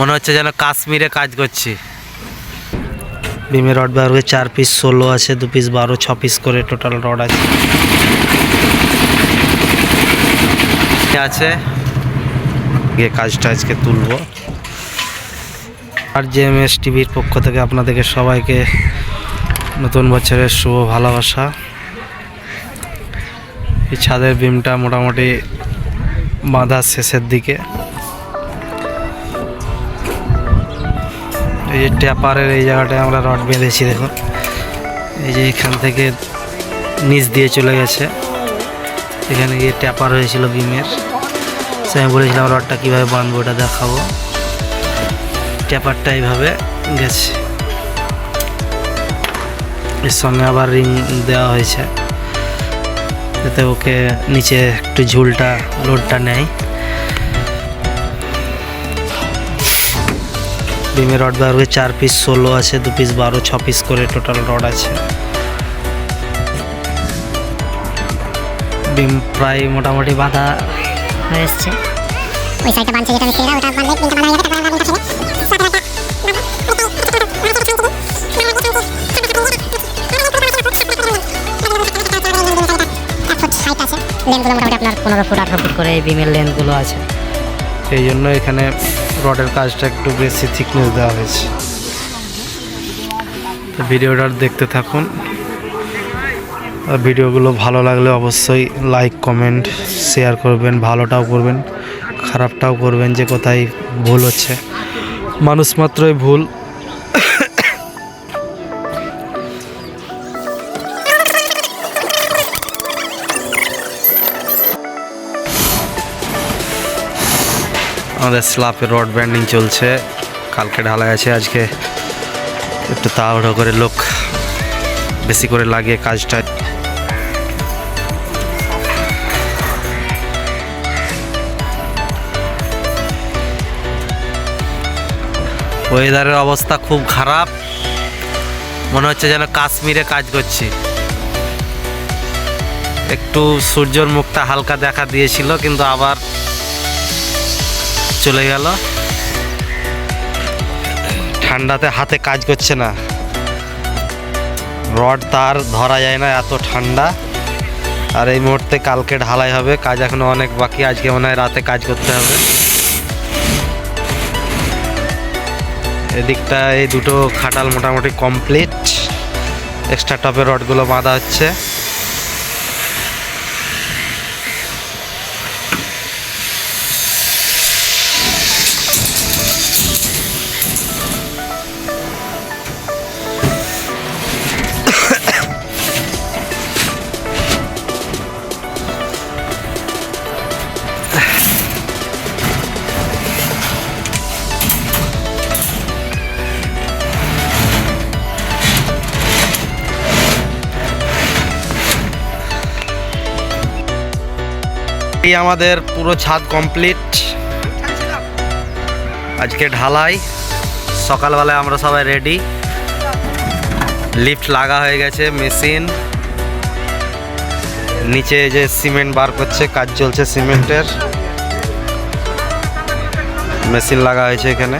মনে হচ্ছে যেন কাশ্মীরে কাজ করছি। বিমের রড ব্যবহার করে চার পিস ষোলো আছে দু পিস বারো ছ পিস করে টোটাল রড আছে। আছে? গিয়ে কাজটা আজকে তুলবো। আর জে এম এস টিভির পক্ষ থেকে আপনাদেরকে সবাইকে নতুন বছরের শুভ ভালোবাসা। এই ছাদের বিমটা মোটামুটি বাঁধার শেষের দিকে। এই যে ট্যাপারের এই জায়গাটায় আমরা রড বেঁধেছি দেখুন। এই যে এখান থেকে নিচ দিয়ে চলে গেছে। এখানে গিয়ে ট্যাপার হয়েছিল বিমের সে আমি বলেছিলাম রডটা কীভাবে বাঁধবো ওটা দেখাবো। ট্যাপারটা এইভাবে গেছে। এর সঙ্গে আবার রিং দেওয়া হয়েছে। যাতে ওকে নিচে একটু ঝুলটা, লোডটা নেয়। বিমের রড ব্যবহার করে চার পিস ষোলো আছে দু পিস বারো ছ পিস করে টোটাল রড আছে। বিম প্রায় মোটামুটি বাঁধা। হয়ে এসছে। ওই সাইডটা বানছে যেটা আমি ছেড়ে ওটা বানলে তিনটা বানা যাবে তারপর আমরা লেনগুলো মোটামুটি আপনার পনেরো ফুট আঠারো ফুট করে এই বিমের লেনগুলো আছে। সেই জন্য এখানে রডের কাজটা একটু বেশি থিকনেস দেওয়া হয়েছে। তো ভিডিওটা দেখতে থাকুন। ভিডিওগুলো ভালো লাগলে অবশ্যই লাইক কমেন্ট শেয়ার করবেন, ভালোটাও করবেন, খারাপটাও করবেন যে কোথায় ভুল হচ্ছে। মানুষ মাত্রই ভুল। আমাদের স্লাপে রড ব্যান্ডিং চলছে। কালকে ঢালাই আছে, আজকে একটু তাড়াহুড়ো করে লোক বেশি করে লাগিয়ে কাজটা ওয়েদারের অবস্থা খুব খারাপ। মনে হচ্ছে যেন কাশ্মীরে কাজ করছি। একটু সূর্যর মুখটা হালকা দেখা দিয়েছিল, কিন্তু আবার চলে গেল। ঠান্ডাতে হাতে কাজ করছে না। রড তার ধরা যায় না, এত ঠান্ডা। আর এই মুহূর্তে কালকে ঢালাই হবে, কাজ এখনও অনেক বাকি, আজকে মনে হয় রাতে কাজ করতে হবে। এদিকটা এই দুটো খাটাল মোটামুটি কমপ্লিট। এক্সট্রা টপের রডগুলো বাঁধা হচ্ছে। আমাদের পুরো ছাদ কমপ্লিট আজকে ঢালাই। সকালবেলায় আমরা সবাই রেডি লিফট লাগা হয়ে গেছে, মেশিন। নিচে যে সিমেন্ট বার করছে, কাজ চলছে সিমেন্টের। মেশিন লাগা হয়েছে এখানে।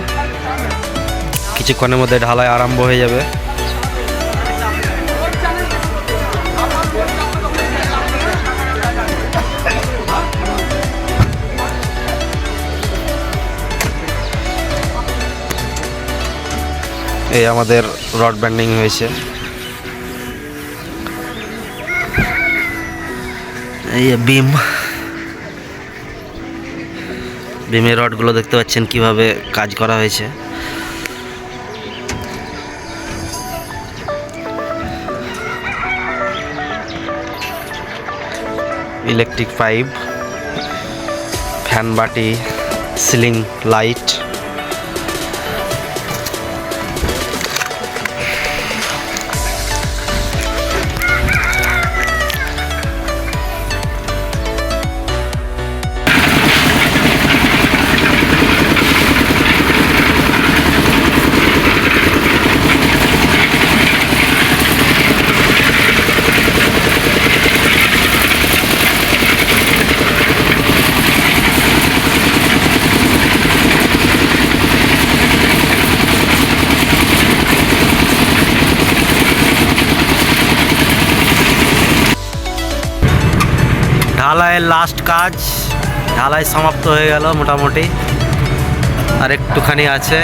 কিছুক্ষণের মধ্যে ঢালাই আরম্ভ হয়ে যাবে। এই আমাদের রড ব্যান্ডিং হয়েছে। এই বিম। বিমের রডগুলো দেখতে পাচ্ছেন কীভাবে কাজ করা হয়েছে। ইলেকট্রিক পাইপ, ফ্যান বাটি, সিলিং লাইট। ঢালাইয়ের লাস্ট কাজ। ঢালাই সমাপ্ত হয়ে গেল মোটামুটি। আর একটুখানি আছে।